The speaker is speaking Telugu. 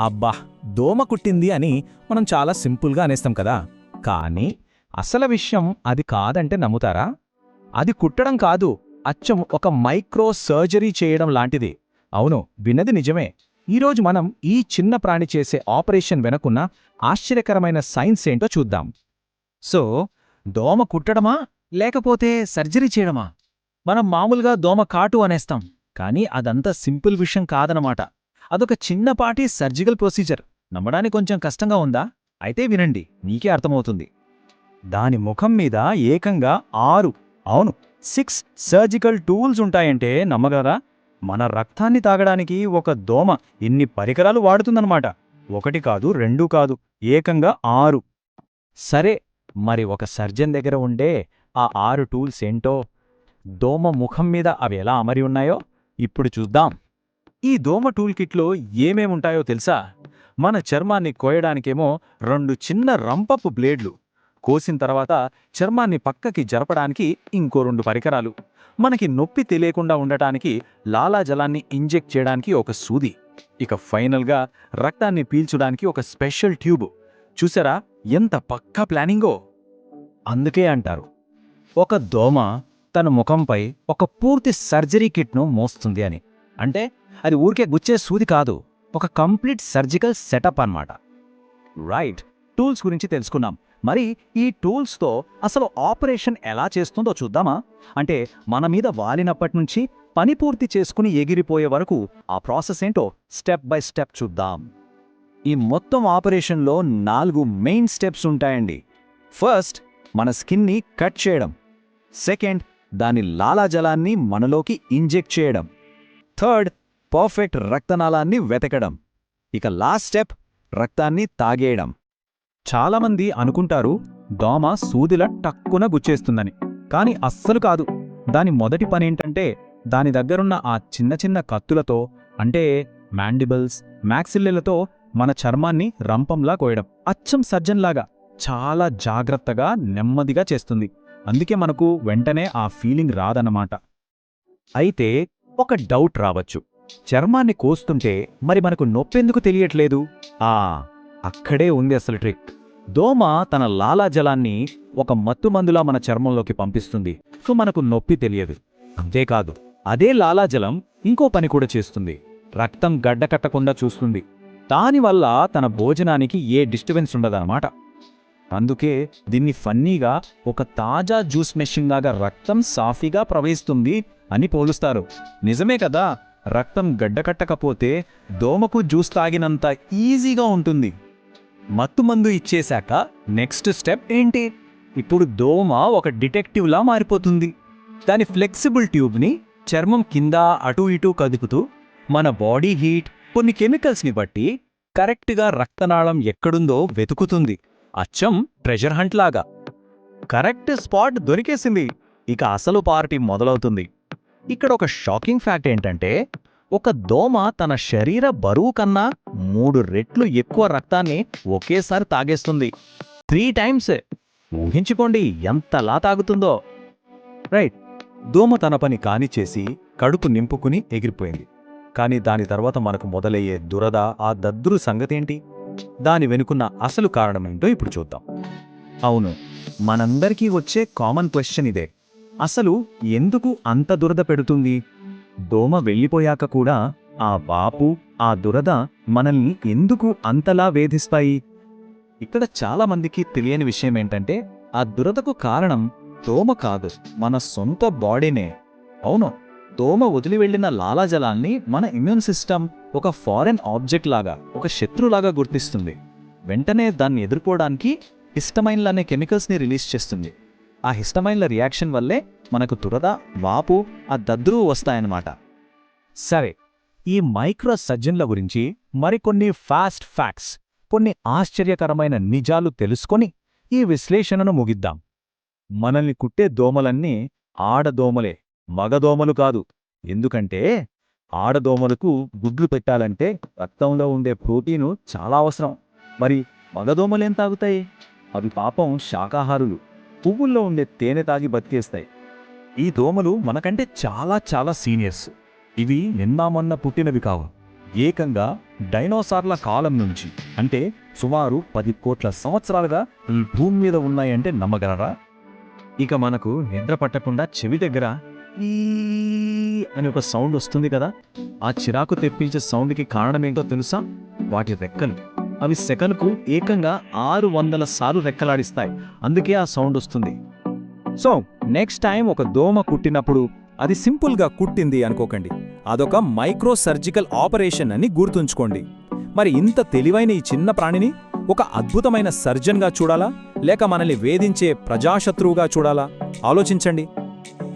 అబ్బా దోమ కుట్టింది అని మనం చాలా సింపుల్గా అనేస్తాం కదా. కానీ అసలు విషయం అది కాదంటే నమ్ముతారా? అది కుట్టడం కాదు అచ్చం ఒక మైక్రో సర్జరీ చేయడం లాంటిది. అవును విన్నది నిజమే. ఈరోజు మనం ఈ చిన్న ప్రాణి చేసే ఆపరేషన్ వెనకున్న ఆశ్చర్యకరమైన సైన్స్ ఏంటో చూద్దాం. సో దోమ కుట్టడమా లేకపోతే సర్జరీ చేయడమా? మనం మామూలుగా దోమ కాటు అనేస్తాం కానీ అదంతా సింపుల్ విషయం కాదనమాట. అదొక చిన్నపాటి సర్జికల్ ప్రొసీజర్. నమ్మడానికి కొంచెం కష్టంగా ఉందా? అయితే వినండి నీకే అర్థమవుతుంది. దాని ముఖం మీద ఏకంగా ఆరు అవును సిక్స్ సర్జికల్ టూల్స్ ఉంటాయంటే నమ్మగలరా? మన రక్తాన్ని తాగడానికి ఒక దోమ ఇన్ని పరికరాలు వాడుతుందన్నమాట. ఒకటి కాదు రెండు కాదు ఏకంగా ఆరు. సరే మరి ఒక సర్జన్ దగ్గర ఉండే ఆ ఆరు టూల్స్ ఏంటో? దోమ ముఖం మీద అవి ఎలా అమరి ఉన్నాయో? ఇప్పుడు చూద్దాం. ఈ దోమ టూల్ కిట్లో ఏమేముంటాయో తెలుసా? మన చర్మాన్ని కోయడానికేమో రెండు చిన్న రంపపు బ్లేడ్లు. కోసిన తర్వాత చర్మాన్ని పక్కకి జరపడానికి ఇంకో రెండు పరికరాలు. మనకి నొప్పి తెలియకుండా ఉండటానికి లాలాజలాన్ని ఇంజెక్ట్ చేయడానికి ఒక సూది. ఇక ఫైనల్గా రక్తాన్ని పీల్చడానికి ఒక స్పెషల్ ట్యూబ్. చూసారా? ఎంత పక్కా ప్లానింగో! అందుకే అంటారు. ఒక దోమ తన ముఖంపై ఒక పూర్తి సర్జరీ కిట్ను మోస్తుంది అని. అంటే అది ఊరికే గుచ్చే సూది కాదు. ఒక కంప్లీట్ సర్జికల్ సెటప్ అన్నమాట. రైట్. టూల్స్ గురించి తెలుసుకున్నాం మరి ఈ టూల్స్తో అసలు ఆపరేషన్ ఎలా చేస్తుందో చూద్దామా? అంటే మన మీద వాలినప్పటి నుంచి పని పూర్తి చేసుకుని ఎగిరిపోయే వరకు ఆ ప్రాసెస్ ఏంటో స్టెప్ బై స్టెప్ చూద్దాం. ఈ మొత్తం ఆపరేషన్లో నాలుగు మెయిన్ స్టెప్స్ ఉంటాయండి. ఫస్ట్ మన స్కిన్ని కట్ చేయడం. సెకండ్ దాని లాలాజలాన్ని మనలోకి ఇంజెక్ట్ చేయడం. థర్డ్ పర్ఫెక్ట్ రక్తనాళాన్ని వెతకడం. ఇక లాస్ట్ స్టెప్ రక్తాన్ని తాగేయడం. చాలామంది అనుకుంటారు దోమ సూదిల టక్కున గుచ్చేస్తుందని. కాని అస్సలు కాదు. దాని మొదటి పనేంటంటే దాని దగ్గరున్న ఆ చిన్న చిన్న కత్తులతో అంటే మ్యాండిబుల్స్ మ్యాక్సిల్లెలతో మన చర్మాన్ని రంపంలా కోయడం. అచ్చం సర్జన్లాగా చాలా జాగ్రత్తగా నెమ్మదిగా చేస్తుంది. అందుకే మనకు వెంటనే ఆ ఫీలింగ్ రాదన్నమాట. అయితే ఒక డౌట్ రావచ్చు. చర్మాన్ని కోస్తుంటే మరి మనకు నొప్పెందుకు తెలియట్లేదు? ఆ అక్కడే ఉంది అసలు ట్రిక్. దోమ తన లాలాజలాన్ని ఒక మత్తుమందులా మన చర్మంలోకి పంపిస్తుంది. సో మనకు నొప్పి తెలియదు. అంతేకాదు అదే లాలాజలం ఇంకో పని కూడా చేస్తుంది. రక్తం గడ్డకట్టకుండా చూస్తుంది. దానివల్ల తన భోజనానికి ఏ డిస్టర్బెన్స్ ఉండదన్నమాట. అందుకే దీన్ని ఫన్నీగా ఒక తాజా జ్యూస్ మెషిన్ లాగా రక్తం సాఫీగా ప్రవహిస్తుంది అని పోలుస్తారు. నిజమే కదా? రక్తం గడ్డకట్టకపోతే దోమకు జ్యూస్ తాగినంత ఈజీగా ఉంటుంది. మత్తుమందు ఇచ్చేశాక నెక్స్ట్ స్టెప్ ఏంటి? ఇప్పుడు దోమ ఒక డిటెక్టివ్లా మారిపోతుంది. దాని ఫ్లెక్సిబుల్ ట్యూబ్ని చర్మం కింద అటు ఇటు కదుపుతూ మన బాడీ హీట్ కొన్ని కెమికల్స్ని బట్టి కరెక్ట్గా రక్తనాళం ఎక్కడుందో వెతుకుతుంది. అచ్చం ట్రెజర్ హంట్లాగా కరెక్ట్ స్పాట్ దొరికేసింది. ఇక అసలు పార్టీ మొదలవుతుంది. ఇక్కడ ఒక షాకింగ్ ఫ్యాక్ట్ ఏంటంటే ఒక దోమ తన శరీర బరువు కన్నా మూడు రెట్లు ఎక్కువ రక్తాన్ని ఒకేసారి తాగేస్తుంది. Three times. ఊహించుకోండి ఎంతలా తాగుతుందో. రైట్. దోమ తన పని కానిచేసి కడుపు నింపుకుని ఎగిరిపోయింది. కానీ దాని తర్వాత మనకు మొదలయ్యే దురద ఆ దద్దురు సంగతేంటి? దాని వెనుకున్న అసలు కారణమేంటో ఇప్పుడు చూద్దాం. అవును మనందరికీ వచ్చే కామన్ క్వశ్చన్ ఇదే. అసలు ఎందుకు అంత దురద పెడుతుంది? దోమ వెళ్ళిపోయాక కూడా ఆ వాపు ఆ దురద మనల్ని ఎందుకు అంతలా వేధిస్తాయి? ఇక్కడ చాలామందికి తెలియని విషయం ఏంటంటే ఆ దురదకు కారణం దోమ కాదు మన సొంత బాడీనే. అవును దోమ వదిలి వెళ్ళిన లాలాజలాన్ని మన ఇమ్యూన్ సిస్టమ్ ఒక ఫారెన్ ఆబ్జెక్ట్ లాగా ఒక శత్రులాగా గుర్తిస్తుంది. వెంటనే దాన్ని ఎదుర్కోవడానికి హిస్టమైన్లు అనే కెమికల్స్ని రిలీజ్ చేస్తుంది. ఆ హిస్టమైన్ల రియాక్షన్ వల్లే మనకు దురద వాపు ఆ దద్రువు వస్తాయన్నమాట. సరే ఈ మైక్రో సర్జన్ల గురించి మరికొన్ని ఫాస్ట్ ఫ్యాక్ట్స్ కొన్ని ఆశ్చర్యకరమైన నిజాలు తెలుసుకొని ఈ విశ్లేషణను ముగిద్దాం. మనల్ని కుట్టే దోమలన్నీ ఆడదోమలే మగదోమలు కాదు. ఎందుకంటే ఆడదోమలకు గుడ్లు పెట్టాలంటే రక్తంలో ఉండే ప్రోటీను చాలా అవసరం. మరి మగదోమలేం తాగుతాయి? అవి పాపం శాకాహారులు. పువ్వుల్లో ఉండే తేనె తాగి బతికేస్తాయి. ఈ దోమలు మనకంటే చాలా చాలా సీనియర్స్. ఇవి నిన్న మొన్న పుట్టినవి కావు. ఏకంగా డైనోసార్ల కాలం నుంచి అంటే సుమారు పది కోట్ల సంవత్సరాలుగా ఈ భూమి మీద ఉన్నాయంటే నమ్మగలరా? ఇక మనకు నిద్ర పట్టకుండా చెవి దగ్గర అని ఒక సౌండ్ వస్తుంది కదా? ఆ చిరాకు తెప్పించే సౌండ్కి కారణమేంటో తెలుసా? వాటి రెక్కలు. అవి సెకనుకు ఏకంగా ఆరు వందల సార్లు రెక్కలాడిస్తాయి. అందుకే ఆ సౌండ్ వస్తుంది. సో నెక్స్ట్ టైం ఒక దోమ కుట్టినప్పుడు అది సింపుల్గా కుట్టింది అనుకోకండి. అదొక మైక్రో సర్జికల్ ఆపరేషన్ అని గుర్తుంచుకోండి. మరి ఇంత తెలివైన ఈ చిన్న ప్రాణిని ఒక అద్భుతమైన సర్జన్గా చూడాలా? లేక మనల్ని వేధించే ప్రజాశత్రువుగా చూడాలా? ఆలోచించండి.